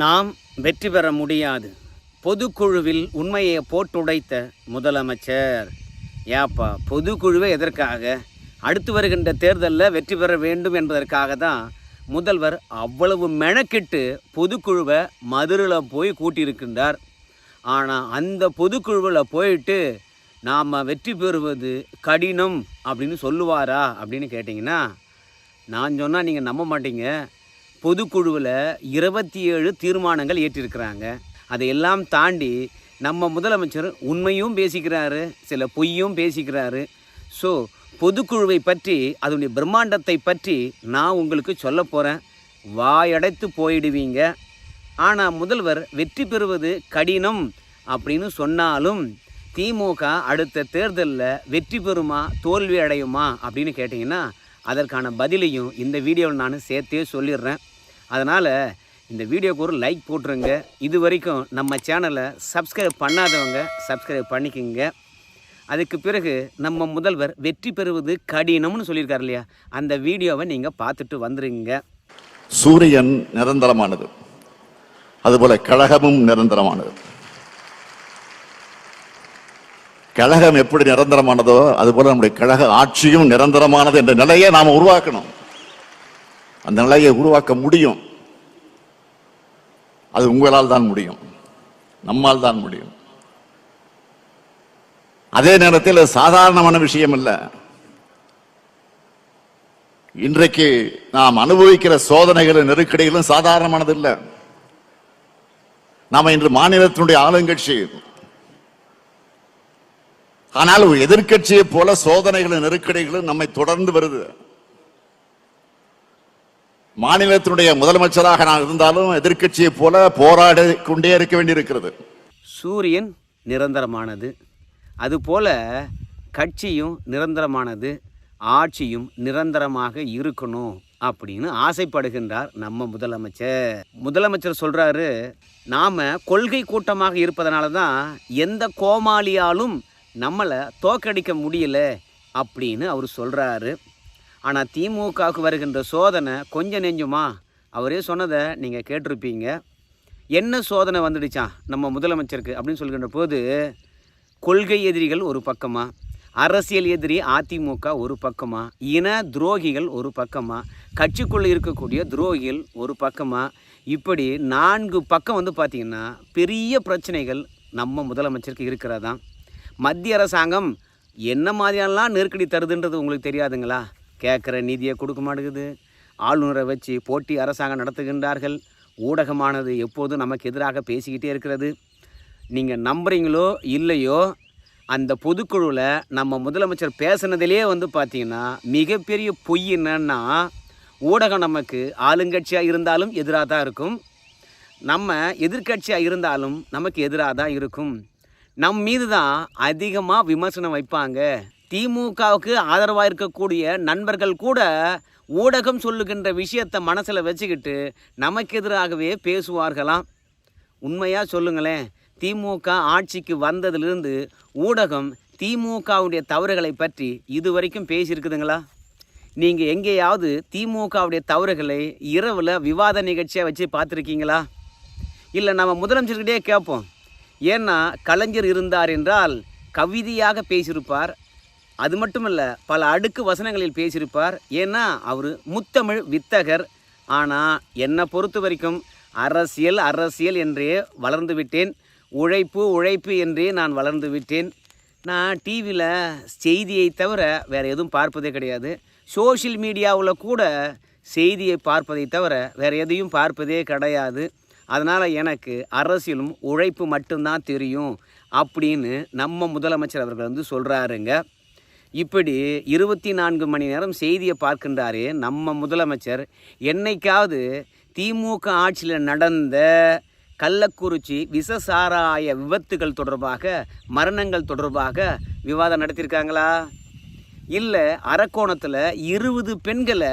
நாம் வெற்றி பெற முடியாது. பொதுக்குழுவில் உண்மையை போட்டுடைத்த முதலமைச்சர். ஏப்பா பொதுக்குழுவே எதற்காக? அடுத்து வருகின்ற தேர்தலில் வெற்றி பெற வேண்டும் என்பதற்காக தான் முதல்வர் அவ்வளவு மெனக்கிட்டு பொதுக்குழுவை மதுரையில் போய் கூட்டியிருக்கின்றார். ஆனால் அந்த பொதுக்குழுவில் போயிட்டு நாம் வெற்றி பெறுவது கடினம் அப்படின்னு சொல்லுவாரா அப்படின்னு கேட்டிங்கன்னா நான் சொன்னால் நீங்கள் நம்ப மாட்டீங்க. பொதுக்குழுவில் இருபத்தி ஏழு தீர்மானங்கள் ஏற்றிருக்கிறாங்க. அதையெல்லாம் தாண்டி நம்ம முதலமைச்சர் உண்மையும் பேசிக்கிறாரு சில பொய்யும் பேசிக்கிறாரு. ஸோ பொதுக்குழுவை பற்றி அதனுடைய பிரம்மாண்டத்தை பற்றி நான் உங்களுக்கு சொல்ல போகிறேன் வாயடைத்து போயிடுவீங்க. ஆனால் முதல்வர் வெற்றி பெறுவது கடினம் அப்படின்னு சொன்னாலும் திமுக அடுத்த தேர்தலில் வெற்றி பெறுமா தோல்வி அடையுமா அப்படின்னு கேட்டிங்கன்னா அதற்கான பதிலையும் இந்த வீடியோவில் நான் சேர்த்தே சொல்லிடுறேன். அதனால் இந்த வீடியோக்கு ஒரு லைக் போட்டுருங்க. இது வரைக்கும் நம்ம சேனலை சப்ஸ்கிரைப் பண்ணாதவங்க சப்ஸ்கிரைப் பண்ணிக்கோங்க. அதுக்கு பிறகு நம்ம முதல்வர் வெற்றி பெறுவது கடினம்னு சொல்லியிருக்காரு இல்லையா? அந்த வீடியோவை நீங்கள் பார்த்துட்டு வந்துருங்க. சூரியன் நிரந்தரமானது. அதுபோல கழகமும் நிரந்தரமானது. கழகம் எப்படி நிரந்தரமானதோ அதுபோல நம்முடைய கழக ஆட்சியும் நிரந்தரமானது என்ற நிலையை நாம் உருவாக்கணும். அந்த நிலையை உருவாக்க முடியும். அது உங்களால் தான் முடியும். நம்மால் தான் முடியும். அதே நேரத்தில் சாதாரணமான விஷயம் இல்லை இன்றைக்கு நாம் அனுபவிக்கிற சோதனைகளும் நெருக்கடிகளும் சாதாரணமானது இல்லை. நாம இன்று மாநிலத்தினுடைய ஆளுங்கட்சி. ஆனால் எதிர்கட்சியை எதிர்க்கட்சியை போல சோதனைகளும் நெருக்கடிகளும் நம்மை தொடர்ந்து வருது. மாநிலத்தினுடைய முதலமைச்சராக நான் இருந்தாலும் எதிர்கட்சியை போல போராடி கொண்டே இருக்க வேண்டியிருக்கிறது. சூரியன் நிரந்தரமானது. அதுபோல கட்சியும் நிரந்தரமானது. ஆட்சியும் நிரந்தரமாக இருக்கணும் அப்படின்னு ஆசைப்படுகின்றார் நம்ம முதலமைச்சர். முதலமைச்சர் சொல்றாரு நாம கொள்கை கூட்டமாக இருப்பதனால தான் எந்த கோமாளியாலும் நம்மளை தோக்கடிக்க முடியல அப்படின்னு அவர் சொல்றாரு. ஆனால் திமுகவுக்கு வருகின்ற சோதனை கொஞ்சம் நெஞ்சுமா? அவரே சொன்னதை நீங்கள் கேட்டிருப்பீங்க. என்ன சோதனை வந்துடுச்சான் நம்ம முதலமைச்சருக்கு அப்படின்னு சொல்கின்ற போது கொள்கை எதிரிகள் ஒரு பக்கமாக அரசியல் எதிரி அதிமுக ஒரு பக்கமாக இன துரோகிகள் ஒரு பக்கமாக கட்சிக்குள்ளே இருக்கக்கூடிய துரோகிகள் ஒரு பக்கமாக இப்படி நான்கு பக்கம் வந்து பார்த்திங்கன்னா பெரிய பிரச்சனைகள் நம்ம முதலமைச்சருக்கு இருக்கிறதான் மத்திய அரசாங்கம் என்ன மாதிரியெல்லாம் நெருக்கடி தருதுன்றது உங்களுக்கு தெரியாதுங்களா? கேட்குற நிதியை கொடுக்க மாட்டேங்குது. ஆளுநரை வச்சு போட்டி அரசாங்கம் நடத்துகின்றார்கள். ஊடகமானது எப்போதும் நமக்கு எதிராக பேசிக்கிட்டே இருக்கிறது. நீங்கள் நம்புகிறீங்களோ இல்லையோ அந்த பொதுக்குழுவில் நம்ம முதலமைச்சர் பேசுனதிலே வந்து பார்த்திங்கன்னா மிகப்பெரிய பொய் என்னன்னா ஊடகம் நமக்கு ஆளுங்கட்சியாக இருந்தாலும் எதிராக தான் இருக்கும். நம்ம எதிர்க்கட்சியாக இருந்தாலும் நமக்கு எதிராக தான் இருக்கும். நம் மீது தான் அதிகமாக விமர்சனம் வைப்பாங்க. திமுகவுக்கு ஆதரவாக இருக்கக்கூடிய நண்பர்கள் கூட ஊடகம் சொல்லுகின்ற விஷயத்தை மனசில் வச்சுக்கிட்டு நமக்கு எதிராகவே பேசுவார்களாம். உண்மையாக சொல்லுங்களேன். திமுக ஆட்சிக்கு வந்ததிலிருந்து ஊடகம் திமுகவுடைய தவறுகளை பற்றி இதுவரைக்கும் பேசியிருக்குதுங்களா? நீங்கள் எங்கேயாவது திமுகவுடைய தவறுகளை இரவில் விவாத நிகழ்ச்சியாக வச்சு பார்த்துருக்கீங்களா? இல்லை நம்ம முதலமைச்சர்கிட்டே கேட்போம் ஏன்னா கலைஞர் இருந்தார் என்றால் கவிதையாக பேசியிருப்பார் அது மட்டும் இல்லை பல அடுக்கு வசனங்களில் பேசியிருப்பார். ஏன்னா அவர் முத்தமிழ் வித்தகர். ஆனால் என்னை பொறுத்த வரைக்கும் அரசியல் அரசியல் என்றே வளர்ந்து விட்டேன். உழைப்பு உழைப்பு என்றே நான் வளர்ந்து விட்டேன். நான் டிவியில் செய்தியை தவிர வேறு எதுவும் பார்ப்பதே கிடையாது. சோஷியல் மீடியாவில் கூட செய்தியை பார்ப்பதை தவிர வேறு எதையும் பார்ப்பதே கிடையாது. அதனால் எனக்கு அரசியலும் உழைப்பு மட்டும்தான் தெரியும் அப்படின்னு நம்ம முதலமைச்சர் அவர்கள் வந்து சொல்கிறாருங்க இப்படி இருபத்தி நான்கு மணி நேரம் செய்தியை பார்க்கின்றாரே நம்ம முதலமைச்சர். என்னைக்காவது திமுக ஆட்சியில் நடந்த கள்ளக்குறிச்சி விசசாராய விபத்துகள் தொடர்பாக மரணங்கள் தொடர்பாக விவாதம் நடத்தியிருக்காங்களா? இல்லை அரக்கோணத்தில் இருபது பெண்களை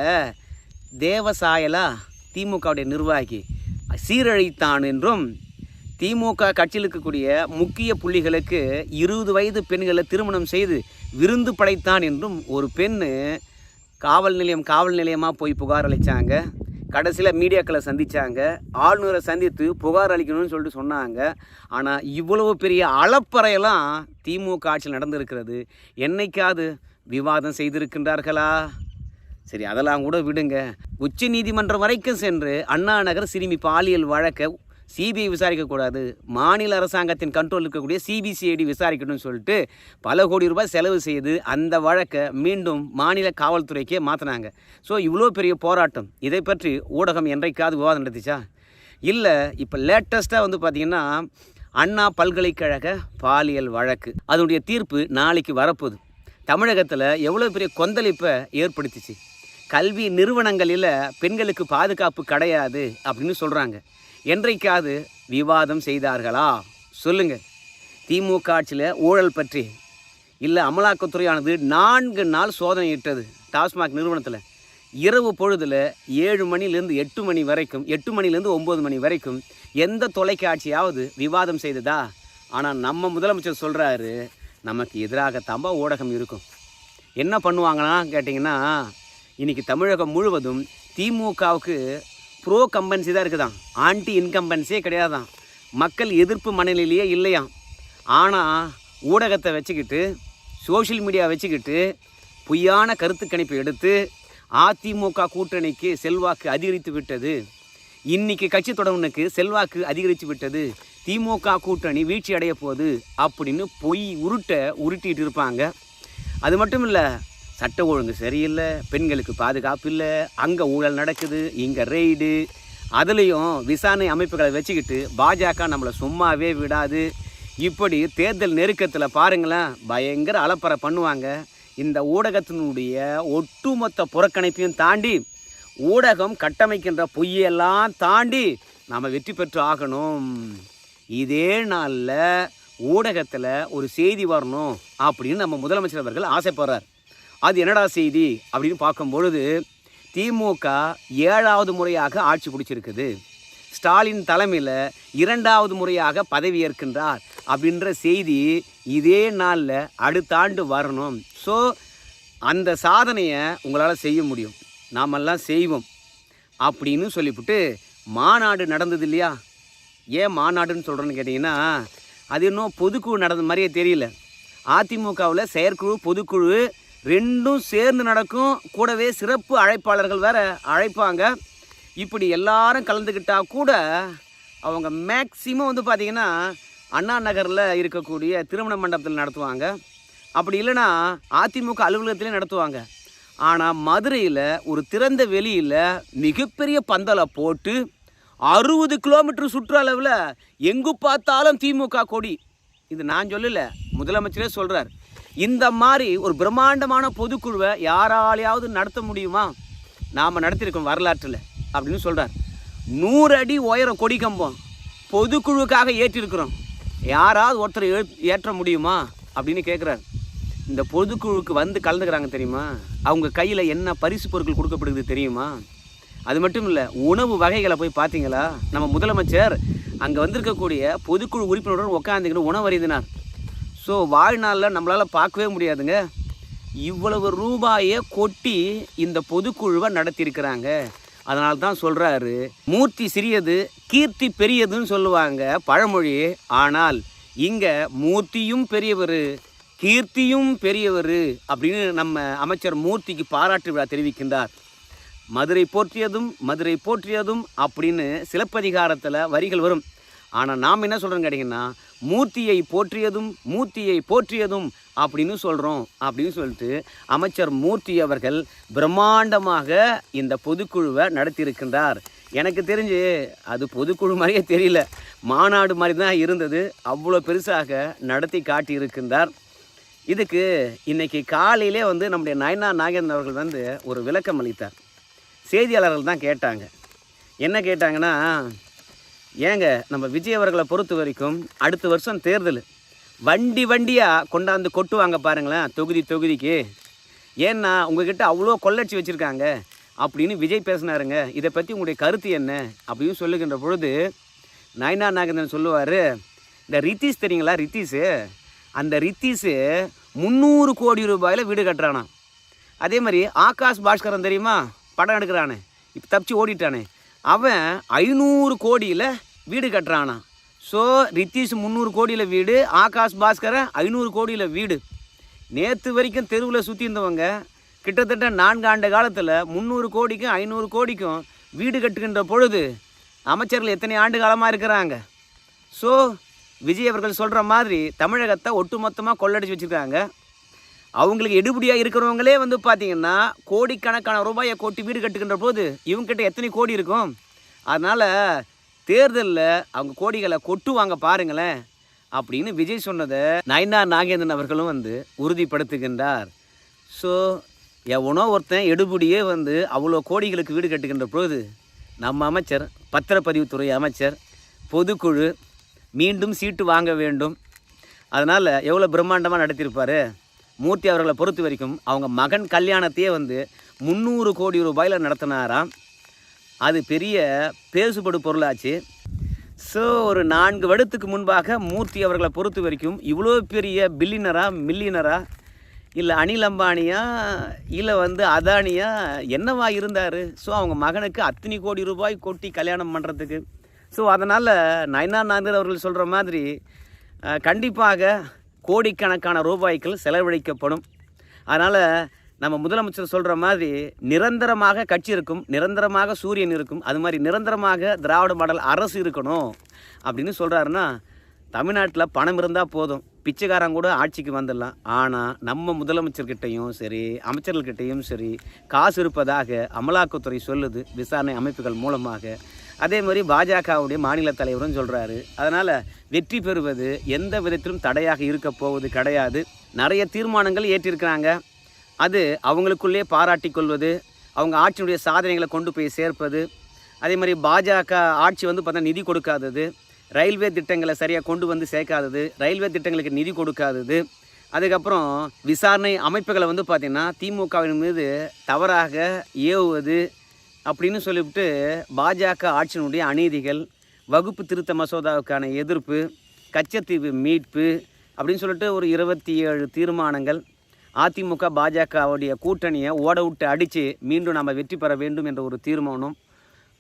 தேவசாயலா திமுகவுடைய நிர்வாகி சீரழித்தான் என்றும் திமுக கட்சியில் இருக்கக்கூடிய முக்கிய புள்ளிகளுக்கு இருபது வயது பெண்களை திருமணம் செய்து விருந்து படைத்தான் என்றும் ஒரு பெண் காவல் நிலையம் காவல் நிலையமாக போய் புகார் அளித்தாங்க கடைசியில் மீடியாக்களை சந்தித்தாங்க ஆளுநரை சந்தித்து புகார் அளிக்கணும்னு சொல்லிட்டு சொன்னாங்க. ஆனால் இவ்வளவு பெரிய அளப்பறையெல்லாம் திமுக ஆட்சியில் நடந்திருக்கிறது. என்னைக்காவது விவாதம் செய்திருக்கின்றார்களா? சரி அதெல்லாம் கூட விடுங்க. உச்ச நீதிமன்றம் வரைக்கும் சென்று அண்ணா நகர் சிறுமி பாலியல் வழக்கை சிபிஐ விசாரிக்கக்கூடாது மாநில அரசாங்கத்தின் கண்ட்ரோல் இருக்கக்கூடிய சிபிசிஐடி விசாரிக்கணும்னு சொல்லிட்டு பல கோடி ரூபாய் செலவு செய்து அந்த வழக்கை மீண்டும் மாநில காவல்துறைக்கே மாற்றினாங்க ஸோ இவ்வளோ பெரிய போராட்டம். இதை பற்றி ஊடகம் என்றைக்காவது விவாதம் நடந்துச்சா இல்லை இப்போ லேட்டஸ்ட்டாக வந்து பார்த்திங்கன்னா அண்ணா பல்கலைக்கழக பாலியல் வழக்கு. அதனுடைய தீர்ப்பு நாளைக்கு வரப்போகுது. தமிழகத்தில் எவ்வளோ பெரிய கொந்தளிப்பை ஏற்படுத்திச்சு? கல்வி நிறுவனங்களில் பெண்களுக்கு பாதுகாப்பு கிடையாது அப்படின்னு சொல்கிறாங்க என்றைக்காவது விவாதம் செய்தார்களா? சொல்லுங்க. திமுக ஆட்சியில் ஊழல் பற்றி. இல்லை அமலாக்கத்துறையானது நான்கு நாள் சோதனையிட்டது டாஸ்மாக் நிறுவனத்தில். இரவு பொழுதில் ஏழு மணிலேருந்து எட்டு மணி வரைக்கும் எட்டு மணிலேருந்து ஒம்பது மணி வரைக்கும் எந்த தொலைக்காட்சியாவது விவாதம் செய்ததா? ஆனால் நம்ம முதலமைச்சர் சொல்கிறாரு நமக்கு எதிராக தம்ப ஊடகம் இருக்கும். என்ன பண்ணுவாங்கன்னா கேட்டிங்கன்னா இன்றைக்கி தமிழகம் முழுவதும் திமுகவுக்கு ப்ரோ கம்பன்சி தான் இருக்குதான் ஆன்டி இன்கம்பன்சியே கிடையாதான் மக்கள் எதிர்ப்பு மனநிலையே இல்லையாம். ஆனால் ஊடகத்தை வச்சுக்கிட்டு சோஷியல் மீடியா வச்சுக்கிட்டு பொய்யான கருத்து கணிப்பு எடுத்து அதிமுக கூட்டணிக்கு செல்வாக்கு அதிகரித்து விட்டது. இன்னைக்கு கட்சி தொடர்புனுக்கு செல்வாக்கு அதிகரித்து விட்டது. திமுக கூட்டணி வீழ்ச்சி அடைய போகுது அப்படின்னு பொய் உருட்ட உருட்டிகிட்டு இருப்பாங்க. அது மட்டும் இல்லை சட்ட ஒழுங்கு சரியில்லை பெண்களுக்கு பாதுகாப்பு இல்லை அங்கே ஊழல் நடக்குது இங்கே ரெய்டு அதுலேயும் விசாரணை அமைப்புகளை வச்சுக்கிட்டு பாஜக நம்மளை சும்மாவே விடாது. இப்படி தேர்தல் நெருக்கத்தில் பாருங்களேன் பயங்கர அலப்பறை பண்ணுவாங்க. இந்த ஊடகத்தினுடைய ஒட்டுமொத்த புறக்கணிப்பையும் தாண்டி ஊடகம் கட்டமைக்கின்ற பொய்யெல்லாம் தாண்டி நாம் வெற்றி பெற்று ஆகணும். இதே நாளில் ஊடகத்தில் ஒரு செய்தி வரணும் அப்படின்னு நம்ம முதலமைச்சர் அவர்கள் ஆசைப்படுறார். அது என்னடா செய்தி? அப்படின்னு பார்க்கும் பொழுது திமுக ஏழாவது முறையாக ஆட்சி பிடிச்சிருக்குது. ஸ்டாலின் தலைமையில் இரண்டாவது முறையாக பதவியேற்கின்றார் அப்படின்ற செய்தி இதே நாளில் அடுத்த ஆண்டு வரணும். ஸோ அந்த சாதனையை உங்களால் செய்ய முடியும். நாமெல்லாம் செய்வோம் அப்படின்னு சொல்லிவிட்டு மாநாடு நடந்தது இல்லையா? ஏன் மாநாடுன்னு சொல்கிறேன்னு கேட்டிங்கன்னா அது இன்னும் பொதுக்குழு நடந்த மாதிரியே தெரியல. அதிமுகவில் செயற்குழு பொதுக்குழு ரெண்டும் சேர்ந்து நடக்கும். கூடவே சிறப்பு அழைப்பாளர்கள் வேற அழைப்பாங்க. இப்படி எல்லாரும் கலந்துக்கிட்டால் கூட அவங்க மேக்சிமம் வந்து பார்த்திங்கன்னா அண்ணா நகரில் இருக்கக்கூடிய திருமண மண்டபத்தில் நடத்துவாங்க. அப்படி இல்லைன்னா அதிமுக அலுவலகத்திலே நடத்துவாங்க. ஆனால் மதுரையில் ஒரு திறந்த வெளியில் மிகப்பெரிய பந்தலை போட்டு அறுபது கிலோமீட்டர் சுற்றளவில் எங்கு பார்த்தாலும் திமுக கொடி. இது நான் சொல்லலை முதலமைச்சரே சொல்கிறார் இந்த மாதிரி ஒரு பிரம்மாண்டமான பொதுக்குழுவை யாராலையாவது நடத்த முடியுமா? நாம் நடத்தியிருக்கோம் வரலாற்றில் அப்படின்னு சொல்கிறார் நூறு அடி உயரம் கொடி கம்பம் பொதுக்குழுவுக்காக ஏற்றிருக்கிறோம். யாராவது ஒருத்தர் ஏற்ற முடியுமா? அப்படின்னு கேட்குறாரு இந்த பொதுக்குழுவுக்கு வந்து கலந்துக்கிறாங்க தெரியுமா? அவங்க கையில் என்ன பரிசு பொருட்கள் கொடுக்கப்படுது தெரியுமா? அது மட்டும் இல்லை உணவு வகைகளை போய் பார்த்தீங்களா? நம்ம முதலமைச்சர் அங்கே வந்திருக்கக்கூடிய பொதுக்குழு உறுப்பினருடன் உட்காந்துக்கிட்டு உணவு அறிந்தினார். ஸோ வாழ்நாளில் நம்மளால் பார்க்கவே முடியாதுங்க. இவ்வளவு ரூபாயை கொட்டி இந்த பொதுக்குழுவை நடத்தியிருக்கிறாங்க. அதனால தான் சொல்கிறாரு மூர்த்தி சிறியது கீர்த்தி பெரியதுன்னு சொல்லுவாங்க பழமொழி. ஆனால் இங்கே மூர்த்தியும் பெரியவர் கீர்த்தியும் பெரியவர் அப்படின்னு நம்ம அமைச்சர் மூர்த்திக்கு பாராட்டு விழா தெரிவிக்கின்றார். மதுரை போற்றியதும் மதுரை போற்றியதும் அப்படின்னு சிலப்பதிகாரத்தில் வரிகள் வரும். ஆனால் நாம் என்ன சொல்கிறோம் கேட்டிங்கன்னா மூர்த்தியை போற்றியதும் மூர்த்தியை போற்றியதும் அப்படின்னு சொல்கிறோம் அப்படின்னு சொல்லிட்டு அமைச்சர் மூர்த்தி அவர்கள் பிரம்மாண்டமாக இந்த பொதுக்குழுவை நடத்தியிருக்கின்றார். எனக்கு தெரிஞ்சு அது பொதுக்குழு மாதிரியே தெரியல. மாநாடு மாதிரி தான் இருந்தது. அவ்வளோ பெருசாக நடத்தி காட்டியிருக்கின்றார். இதுக்கு இன்றைக்கி காலையிலே வந்து நம்முடைய நயனா நாகேந்திரன் அவர்கள் வந்து ஒரு விளக்கம் அளித்தார். செய்தியாளர்கள் தான் கேட்டாங்க. என்ன கேட்டாங்கன்னா ஏங்க நம்ம விஜய் அவர்களை பொறுத்த வரைக்கும் அடுத்த வருஷம் தேர்தல். வண்டி வண்டியாக கொண்டாந்து கொட்டுவாங்க பாருங்களேன் தொகுதி தொகுதிக்கு. ஏன்னா உங்ககிட்ட அவ்வளோ கொள்ளச்சி வச்சுருக்காங்க அப்படின்னு விஜய் பேசினாருங்க. இதை பற்றி உங்களுடைய கருத்து என்ன அப்படின்னு சொல்லுகின்ற பொழுது நயனா நாகேந்திரன் சொல்லுவார் இந்த ரித்தீஷ் தெரியுங்களா ரித்தீஷு? அந்த ரித்தீஷு முந்நூறு கோடி ரூபாயில் வீடு கட்டுறானான் அதே மாதிரி ஆகாஷ் பாஸ்கரன் தெரியுமா? படம் எடுக்கிறானே. இப்போ தப்பிச்சு ஓடிட்டானே. அவன் ஐநூறு கோடியில் வீடு கட்டுறானா? ஸோ ரித்தீஷ் முந்நூறு கோடியில் வீடு ஆகாஷ் பாஸ்கரன் ஐநூறு கோடியில் வீடு. நேற்று வரைக்கும் தெருவில் சுற்றி இருந்தவங்க கிட்டத்தட்ட நான்கு ஆண்டு காலத்தில் முந்நூறு கோடிக்கும் ஐநூறு கோடிக்கும் வீடு கட்டுகின்ற பொழுது அமைச்சர்கள் எத்தனை ஆண்டு காலமாக இருக்கிறாங்க? ஸோ விஜய் அவர்கள் சொல்கிற மாதிரி தமிழகத்தை ஒட்டுமொத்தமாக கொள்ளடிச்சு வச்சுருக்காங்க. அவங்களுக்கு எடுபடியாக இருக்கிறவங்களே வந்து பார்த்திங்கன்னா கோடிக்கணக்கான ரூபாயை கோட்டி வீடு கட்டுகின்ற போது இவங்ககிட்ட எத்தனை கோடி இருக்கும்? அதனால் தேர்தலில் அவங்க கோடிகளை கொட்டுவாங்க பாருங்களேன் அப்படின்னு விஜய் சொன்னதை நயனார் நாகேந்திரன் அவர்களும் வந்து உறுதிப்படுத்துகின்றார். ஸோ எவனோ ஒருத்தன் எடுபடியே வந்து அவ்வளோ கோடிகளுக்கு வீடு கட்டுகின்ற பொழுது நம்ம அமைச்சர் பத்திரப்பதிவுத்துறை அமைச்சர் பொதுக்குழு மீண்டும் சீட்டு வாங்க வேண்டும். அதனால் எவ்வளோ பிரம்மாண்டமாக நடத்தியிருப்பார்? மூர்த்தி அவர்களை பொறுத்த வரைக்கும் அவங்க மகன் கல்யாணத்தையே வந்து முந்நூறு கோடி ரூபாயில் நடத்தினாராம். அது பெரிய பேசுபடு பொருளாச்சு. ஸோ ஒரு நான்கு வருடத்துக்கு முன்பாக மூர்த்தி அவர்களை பொறுத்த வரைக்கும் இவ்வளோ பெரிய பில்லினரா மில்லினரா இல்லை அனில் அம்பானியா இல்லை வந்து அதானியா என்னவா இருந்தார்? ஸோ அவங்க மகனுக்கு அத்தனை கோடி ரூபாய் கொட்டி கல்யாணம் பண்ணுறதுக்கு ஸோ அதனால் நயனா நாந்தர் அவர்கள் சொல்கிற மாதிரி கண்டிப்பாக கோடிக்கணக்கான ரூபாய்கள் செலவழிக்கப்படும். அதனால் நம்ம முதலமைச்சர் சொல்கிற மாதிரி நிரந்தரமாக கட்சி இருக்கும் நிரந்தரமாக சூரியன் இருக்கும் அது மாதிரி நிரந்தரமாக திராவிட மாடல் அரசு இருக்கணும் அப்படின்னு சொல்கிறாருன்னா தமிழ்நாட்டில் பணம் இருந்தால் போதும். பிச்சைக்காரன் கூட ஆட்சிக்கு வந்துடலாம். ஆனால் நம்ம முதலமைச்சர்கிட்டையும் சரி அமைச்சர்கள்கிட்டையும் சரி காசு இருப்பதாக அமலாக்கத்துறை சொல்லுது விசாரணை அமைப்புகள் மூலமாக. அதே மாதிரி பாஜகவுடைய மாநில தலைவரும் சொல்கிறாரு அதனால் வெற்றி பெறுவது எந்த விதத்திலும் தடையாக இருக்க போவது கிடையாது. நிறைய தீர்மானங்கள் ஏற்றிருக்கிறாங்க. அது அவங்களுக்குள்ளே பாராட்டி கொள்வது அவங்க ஆட்சியினுடைய சாதனைகளை கொண்டு போய் சேர்ப்பது. அதே மாதிரி பாஜக ஆட்சி வந்து பார்த்தா நிதி கொடுக்காதது. ரயில்வே திட்டங்களை சரியாக கொண்டு வந்து சேர்க்காதது. ரயில்வே திட்டங்களுக்கு நிதி கொடுக்காதது. அதுக்கப்புறம் விசாரணை அமைப்புகளை வந்து பார்த்திங்கன்னா திமுகவின் மீது தவறாக ஏவுவது அப்படின்னு சொல்லிவிட்டு பாஜக ஆட்சியினுடைய அநீதிகள் வகுப்பு திருத்த மசோதாவுக்கான எதிர்ப்பு கச்சத்தீவு மீட்பு அப்படின்னு சொல்லிட்டு ஒரு இருபத்தி ஏழு தீர்மானங்கள் அதிமுக பாஜகவுடைய கூட்டணியை ஓட விட்டு அடித்து மீண்டும் நம்ம வெற்றி பெற வேண்டும் என்ற ஒரு தீர்மானம்.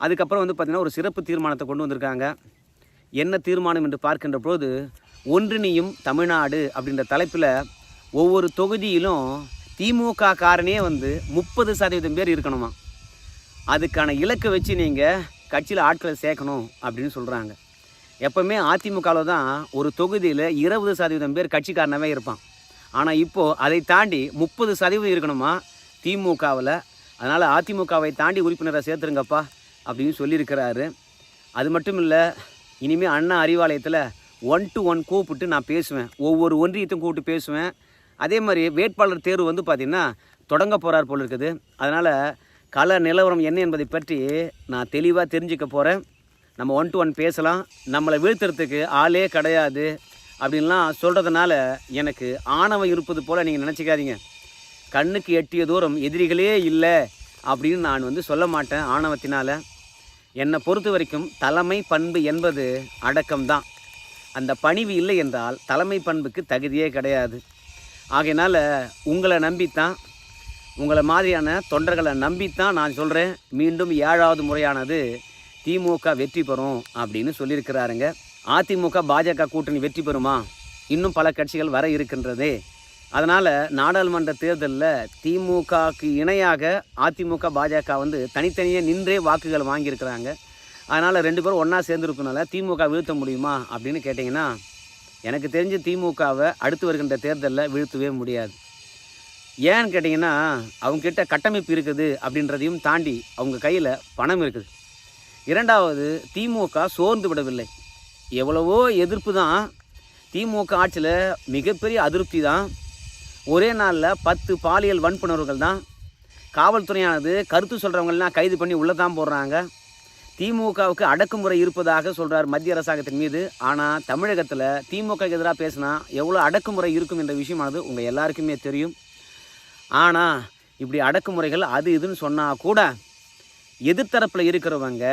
அதுக்கப்புறம் வந்து பார்த்திங்கன்னா ஒரு சிறப்பு தீர்மானத்தை கொண்டு வந்திருக்காங்க. என்ன தீர்மானம் என்று பார்க்கின்ற போது ஒன்றிணையும் தமிழ்நாடு அப்படின்ற தலைப்பில் ஒவ்வொரு தொகுதியிலும் திமுக காரனே வந்து முப்பது சதவீதம் பேர் இருக்கணுமா? அதுக்கான இலக்கை வச்சு நீங்கள் கட்சியில் ஆட்களை சேர்க்கணும் அப்படின்னு சொல்கிறாங்க எப்போவுமே அதிமுகவில் தான் ஒரு தொகுதியில் இருபது சதவீதம் பேர் கட்சிக்காரனவே இருப்பான். ஆனால் இப்போது அதை தாண்டி முப்பது சதவீதம் இருக்கணுமா? திமுகவில். அதனால் அதிமுகவை தாண்டி உறுப்பினரை சேர்த்துருங்கப்பா அப்படின்னு சொல்லியிருக்கிறாரு. அது மட்டும் இல்லை இனிமேல் அண்ணா அறிவாலயத்தில் ஒன் டு ஒன் கூப்பிட்டு நான் பேசுவேன். ஒவ்வொரு ஒன்றியத்தையும் கூப்பிட்டு பேசுவேன். அதே மாதிரி வேட்பாளர் தேர்வு வந்து பார்த்திங்கன்னா தொடங்க போகிறார் போல் இருக்குது. அதனால் கள நிலவரம் என்ன என்பதை பற்றி நான் தெளிவாக தெரிஞ்சுக்க போகிறேன் நம்ம ஒன் டு ஒன் பேசலாம். நம்மளை வீழ்த்துறதுக்கு ஆளே கிடையாது. அப்படின்லாம் சொல்கிறதுனால எனக்கு ஆணவம் இருப்பது போல் நீங்கள் நினச்சிக்காதீங்க. கண்ணுக்கு எட்டிய தூரம் எதிரிகளே இல்லை அப்படின்னு நான் வந்து சொல்ல மாட்டேன் ஆணவத்தினால். என்னை பொறுத்த வரைக்கும் தலைமை பண்பு என்பது அடக்கம்தான். அந்த பணிவு இல்லை என்றால் தலைமை பண்புக்கு தகுதியே கிடையாது. ஆகையினால் உங்களை நம்பித்தான் உங்களை மாதிரியான தொண்டர்களை நம்பித்தான் நான் சொல்கிறேன் மீண்டும் ஏழாவது முறையானது திமுக வெற்றி பெறும் அப்படின்னு சொல்லியிருக்கிறாருங்க. அதிமுக பாஜக கூட்டணி வெற்றி பெறுமா? இன்னும் பல கட்சிகள் வர இருக்கின்றதே. அதனால் நாடாளுமன்ற தேர்தலில் திமுகவுக்கு இணையாக அதிமுக பாஜக வந்து தனித்தனியாக நின்றே வாக்குகள் வாங்கியிருக்கிறாங்க. அதனால் ரெண்டு பேரும் ஒன்றா சேர்ந்துருக்கனால திமுக வீழ்த்த முடியுமா அப்படின்னு கேட்டிங்கன்னா எனக்கு தெரிஞ்சு திமுகவை அடுத்து வருகின்ற தேர்தலில் வீழ்த்தவே முடியாது. ஏன்னு கேட்டிங்கன்னா அவங்கக்கிட்ட கட்டமைப்பு இருக்குது அப்படின்றதையும் தாண்டி அவங்க கையில் பணம் இருக்குது. இரண்டாவது திமுக சோர்ந்து விடவில்லை. எவ்வளவோ எதிர்ப்பு தான். திமுக ஆட்சியில் மிகப்பெரிய அதிருப்தி தான். ஒரே நாளில் பத்து பாலியல் வன்புணர்வுகள் தான். காவல்துறையானது கருத்து சொல்கிறவங்களாம் கைது பண்ணி உள்ளே தான் போடுறாங்க. திமுகவுக்கு அடக்குமுறை இருப்பதாக சொல்கிறார் மத்திய அரசாங்கத்தின் மீது. ஆனால் தமிழகத்தில் திமுக எதிராக பேசினா எவ்வளோ அடக்குமுறை இருக்கும் என்ற விஷயமானது உங்கள் எல்லாருக்குமே தெரியும். ஆனால் இப்படி அடக்குமுறைகள் அது இதுன்னு சொன்னால் கூட எதிர்த்தரப்பில் இருக்கிறவங்க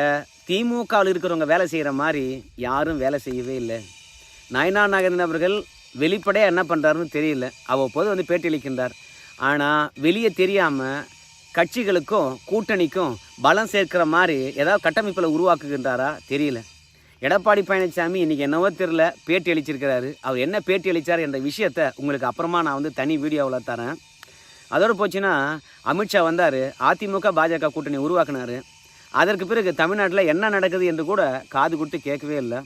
திமுகவில் இருக்கிறவங்க வேலை செய்கிற மாதிரி யாரும் வேலை செய்யவே இல்லை. நயனா நாகேந்திரன் அவர்கள் வெளிப்படையாக என்ன பண்ணுறாருன்னு தெரியல. அவ்வப்போது வந்து பேட்டி அளிக்கின்றார். ஆனால் வெளியே தெரியாமல் கட்சிகளுக்கும் கூட்டணிக்கும் பலம் சேர்க்கிற மாதிரி ஏதாவது கட்டமைப்பில் உருவாக்குகின்றாரா தெரியல. எடப்பாடி பழனிசாமி இன்றைக்கி என்னவோ தெரில பேட்டி அளிச்சிருக்கிறாரு. அவர் என்ன பேட்டி அளித்தார் என்ற விஷயத்தை உங்களுக்கு அப்புறமா நான் வந்து தனி வீடியோவில் தரேன். அதோடு போச்சுன்னா அமித்ஷா வந்தார் அதிமுக பாஜக கூட்டணி உருவாக்குனாரு. அதற்கு பிறகு தமிழ்நாட்டில் என்ன நடக்குது என்று கூட காது கொடுத்து கேட்கவே இல்லை.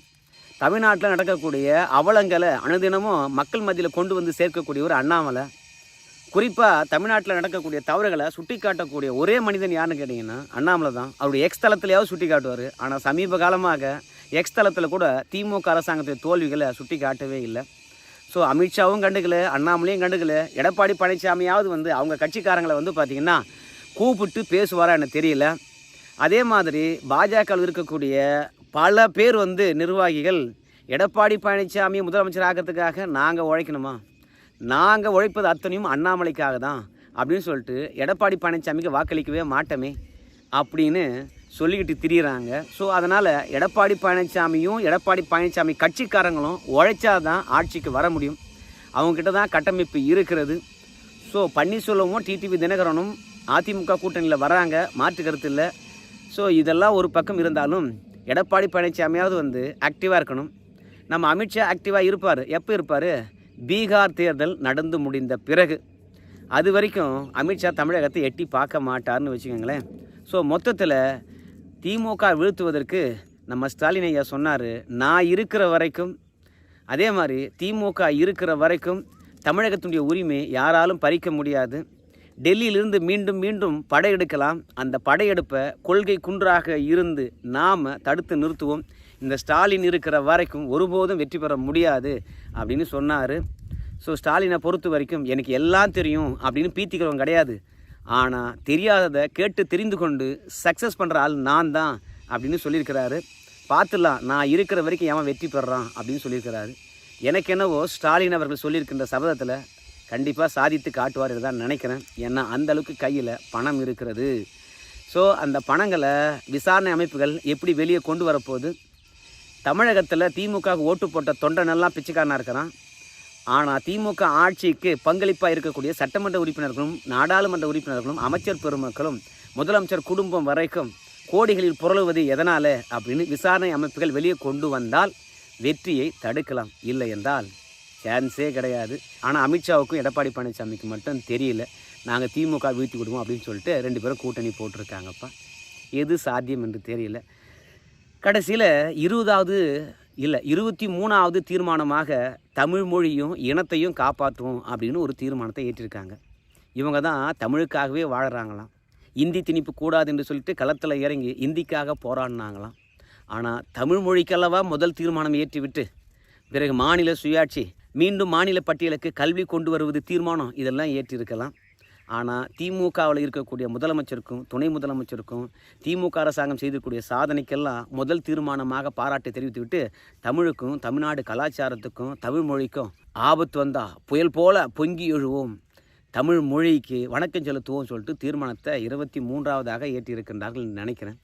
தமிழ்நாட்டில் நடக்கக்கூடிய அவலங்களை அனுதினமும் மக்கள் மத்தியில் கொண்டு வந்து சேர்க்கக்கூடிய ஒரு அண்ணாமலை. குறிப்பாக தமிழ்நாட்டில் நடக்கக்கூடிய தவறுகளை சுட்டி காட்டக்கூடிய ஒரே மனிதன் யாருன்னு கேட்டிங்கன்னா அண்ணாமலை தான். அவருடைய எக்ஸ் தளத்திலேயாவது சுட்டி காட்டுவார் ஆனால் சமீப காலமாக எக்ஸ் தளத்தில் கூட திமுக அரசாங்கத்தின் தோல்விகளை சுட்டி காட்டவே இல்லை. ஸோ அமித்ஷாவும் கண்டுக்கல அண்ணாமலையும் கண்டுக்கல. எடப்பாடி பழனிசாமியாவது வந்து அவங்க கட்சிக்காரங்களை வந்து பார்த்திங்கன்னா கூப்பிட்டு பேசுவாரா எனக்கு தெரியல. அதே மாதிரி பாஜகவில் இருக்கக்கூடிய பல பேர் வந்து நிர்வாகிகள் எடப்பாடி பழனிசாமி முதலமைச்சர் ஆகிறதுக்காக நாங்கள் உழைக்கணுமா? நாங்கள் உழைப்பது அத்தனையும் அண்ணாமலைக்காக தான் அப்படின்னு சொல்லிட்டு எடப்பாடி பழனிசாமிக்கு வாக்களிக்கவே மாட்டோமே அப்படின்னு சொல்லிக்கிட்டு திரியிறாங்க. ஸோ அதனால் எடப்பாடி பழனிசாமியும் எடப்பாடி பழனிசாமி கட்சிக்காரங்களும் உழைச்சாதான் ஆட்சிக்கு வர முடியும். அவங்கக்கிட்ட தான் கட்டமைப்பு இருக்கிறது. ஸோ பன்னீர்செல்வமும் டிடிவி தினகரனும் அதிமுக கூட்டணியில் வராங்க. மாற்று கருத்து இல்லை. ஸோ இதெல்லாம் ஒரு பக்கம் இருந்தாலும் எடப்பாடி பழனிசாமியாவது வந்து ஆக்டிவாக இருக்கணும். நம்ம அமித்ஷா ஆக்டிவாக இருப்பார். எப்போ இருப்பார்? பீகார் தேர்தல் நடந்து முடிந்த பிறகு. அது வரைக்கும் அமித்ஷா தமிழகத்தை எட்டி பார்க்க மாட்டார்னு வச்சுக்கோங்களேன். ஸோ மொத்தத்தில் திமுக வீழ்த்துவதற்கு நம்ம ஸ்டாலின் ஐயா சொன்னார் நான் இருக்கிற வரைக்கும் அதே மாதிரி திமுக இருக்கிற வரைக்கும் தமிழகத்தினுடைய உரிமை யாராலும் பறிக்க முடியாது. டெல்லியிலிருந்து மீண்டும் மீண்டும் படையெடுக்கலாம். அந்த படையெடுப்பை கொள்கை குன்றாக இருந்து நாம் தடுத்து நிறுத்துவோம். இந்த ஸ்டாலின் இருக்கிற வரைக்கும் ஒருபோதும் வெற்றி பெற முடியாது அப்படின்னு சொன்னார். ஸோ ஸ்டாலினை பொறுத்த வரைக்கும் எனக்கு எல்லாம் தெரியும் அப்படின்னு பீத்திக்கிறவங்க கிடையாது. ஆனால் தெரியாததை கேட்டு தெரிந்து கொண்டு சக்ஸஸ் பண்ணுற ஆள் நான் தான் அப்படின்னு சொல்லியிருக்கிறாரு. பார்த்துலாம் நான் இருக்கிற வரைக்கும் ஏன் வெற்றி பெறுறான் அப்படின்னு சொல்லியிருக்கிறாரு. எனக்கு என்னவோ ஸ்டாலின் அவர்கள் சொல்லியிருக்கின்ற சபதத்தில் கண்டிப்பாக சாதித்து காட்டுவார் தான் நினைக்கிறேன். ஏன்னா அந்த அளவுக்கு கையில் பணம் இருக்கிறது. ஸோ அந்த பணங்களை விசாரணை அமைப்புகள் எப்படி வெளியே கொண்டு வரப்போகுது? தமிழகத்தில் திமுக ஓட்டு போட்ட தொண்டனெல்லாம் பிச்சைக்காரனாக இருக்கிறான். ஆனால் திமுக ஆட்சிக்கு பங்களிப்பாக இருக்கக்கூடிய சட்டமன்ற உறுப்பினர்களும் நாடாளுமன்ற உறுப்பினர்களும் அமைச்சர் பெருமக்களும் முதலமைச்சர் குடும்பம் வரைக்கும் கோடிகளில் புரளுவது எதனால் அப்படின்னு விசாரணை அமைப்புகள் வெளியே கொண்டு வந்தால் வெற்றியை தடுக்கலாம். இல்லை என்றால் சான்ஸே கிடையாது. ஆனால் அமித்ஷாவுக்கும் எடப்பாடி பழனிசாமிக்கு மட்டும் தெரியல. நாங்கள் திமுக வீழ்த்தி விடுவோம் அப்படின்னு சொல்லிட்டு ரெண்டு பேரும் கூட்டணி போட்டிருக்காங்கப்பா. எது சாத்தியம் என்று தெரியல. கடைசியில் இருபதாவது இல்லை இருபத்தி மூணாவது தீர்மானமாக தமிழ் மொழியும் இனத்தையும் காப்பாற்றுவோம் அப்படின்னு ஒரு தீர்மானத்தை ஏற்றிருக்காங்க. இவங்க தான் தமிழுக்காகவே வாழறாங்களாம். இந்தி திணிப்பு கூடாது என்று சொல்லிட்டு களத்தில் இறங்கி இந்திக்காக போராடினாங்களாம். ஆனால் தமிழ் மொழிக்கல்லவா முதல் தீர்மானம் ஏற்றிவிட்டு பிறகு மாநில சுயாட்சி மீண்டும் மாநில பட்டியலுக்கு கல்வி கொண்டு வருவது தீர்மானம் இதெல்லாம் ஏற்றிருக்கலாம். ஆனால் திமுகவில் இருக்கக்கூடிய முதலமைச்சருக்கும் துணை முதலமைச்சருக்கும் திமுக அரசாங்கம் செய்திருக்கூடிய சாதனைக்கெல்லாம் முதல் தீர்மானமாக பாராட்டை தெரிவித்துவிட்டு தமிழுக்கும் தமிழ்நாடு கலாச்சாரத்துக்கும் தமிழ் மொழிக்கும் ஆபத்து வந்தால் புயல் போல பொங்கி எழுவோம். தமிழ் மொழிக்கு வணக்கம் செலுத்துவோம் சொல்லிட்டு தீர்மானத்தை இருபத்தி மூன்றாவதாக ஏற்றியிருக்கின்றார்கள் நினைக்கிறேன்.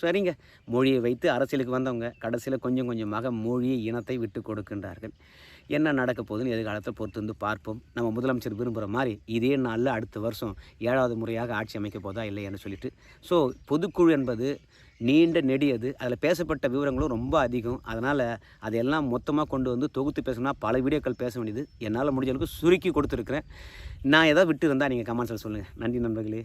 சரிங்க. மொழியை வைத்து அரசியலுக்கு வந்தவங்க கடைசியில் கொஞ்சம் கொஞ்சமாக மொழியை இனத்தை விட்டு கொடுக்கின்றார்கள். என்ன நடக்க போகுதுன்னு எதிர்காலத்தை பொறுத்து வந்து பார்ப்போம். நம்ம முதலமைச்சர் விரும்புகிற மாதிரி இதே நாளில் அடுத்த வருஷம் ஏழாவது முறையாக ஆட்சி அமைக்க போதா இல்லையான்னு சொல்லிட்டு. ஸோ பொதுக்குழு என்பது நீண்ட நெடியது அதில் பேசப்பட்ட விவரங்களும் ரொம்ப அதிகம். அதனால் அதையெல்லாம் மொத்தமாக கொண்டு வந்து தொகுத்து பேசணும்னா பல வீடியோக்கள் பேச வேண்டியது. என்னால் முடிஞ்ச அளவுக்கு சுருக்கி கொடுத்துருக்குறேன். நான் எதாவது விட்டு இருந்தால் நீங்கள் கமெண்ட்ஸில் சொல்லுங்கள் நன்றி நண்பர்களே.